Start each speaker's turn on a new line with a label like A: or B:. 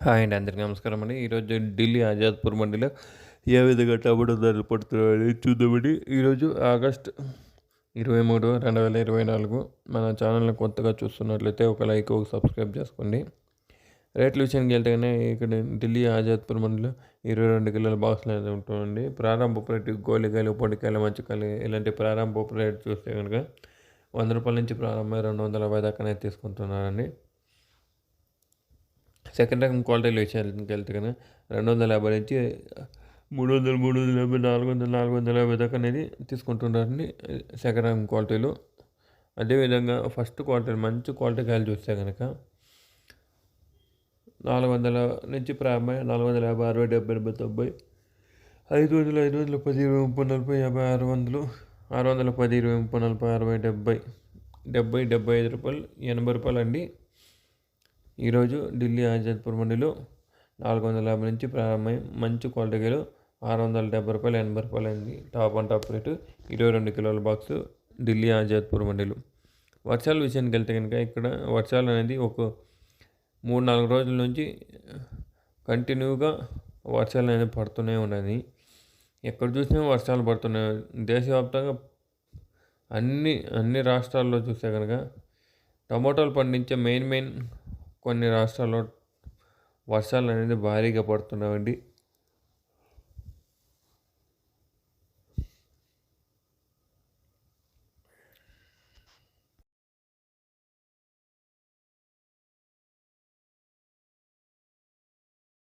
A: Hi అండి అందరికీ నమస్కారం అండి. ఈరోజు ఢిల్లీ ఆజాద్పూర్ మండలిలో ఏ విధంగా టమాటో ధరలు పడుతున్నాయని చూద్దామండి. ఈరోజు ఆగస్ట్ ఇరవై మూడు రెండు వేల ఇరవై నాలుగు మన ఛానల్ని కొత్తగా చూస్తున్నట్లయితే ఒక లైక్ ఒక సబ్స్క్రైబ్ చేసుకోండి. రేట్ల విషయానికి వెళ్తేనే ఇక్కడ ఢిల్లీ ఆజాద్పూర్ మండలిలో ఇరవై రెండు కిలోల బాక్స్లు అనేది ఉంటుందండి. ప్రారంభ రేటు గోలికాయలు పొడికాయలు మంచికాయలు ఇలాంటి ప్రారంభ రేటు చూస్తే కనుక వంద రూపాయల నుంచి ప్రారంభమై రెండు వందల యాభై దాకానే తీసుకుంటున్నారండి. సెకండ్ రకం క్వాలిటీలో విషయానికి వెళ్తే కనుక రెండు వందల యాభై నుంచి మూడు వందలు మూడు వందల యాభై నాలుగు వందలు నాలుగు వందల యాభై దాకా అనేది తీసుకుంటున్నారండి సెకండ్ రకం క్వాలిటీలు అదేవిధంగా ఫస్ట్ క్వాలిటీ మంచి క్వాలిటీ కాయలు చూస్తే కనుక నాలుగు వందల నుంచి ప్రారంభమై నాలుగు వందల యాభై అరవై డెబ్బై ఎనభై తొంభై ఐదు వందలు ఐదు వందల పది ఇరవై ముప్పై నలభై యాభై ఆరు వందలు ఆరు వందల పది ఇరవై ముప్పై నలభై అరవై డెబ్బై డెబ్బై డెబ్బై ఐదు రూపాయలు ఎనభై రూపాయలు అండి ఈరోజు ఢిల్లీ ఆజాద్పూర్ మండిలో నాలుగు వందల యాభై నుంచి ప్రారంభమై మంచి క్వాలిటీలు ఆరు వందల డెబ్బై రూపాయలు ఎనభై రూపాయలు అయింది. టాప్ అండ్ టాప్ రేటు ఇరవై రెండు కిలోల బాక్స్ ఢిల్లీ ఆజాద్పూర్ మండిలో. వర్షాల విషయానికి వెళ్తే కనుక ఇక్కడ వర్షాలు అనేది ఒక మూడు నాలుగు రోజుల నుంచి కంటిన్యూగా వర్షాలు అనేది పడుతూనే ఉన్నాయి. ఎక్కడ చూసినా వర్షాలు పడుతున్నాయి. దేశవ్యాప్తంగా అన్ని అన్ని రాష్ట్రాల్లో చూస్తే కనుక టమోటాలు పండించే మెయిన్ మెయిన్ కొన్ని రాష్ట్రాల్లో వర్షాలు అనేది భారీగా పడుతున్నాయండి.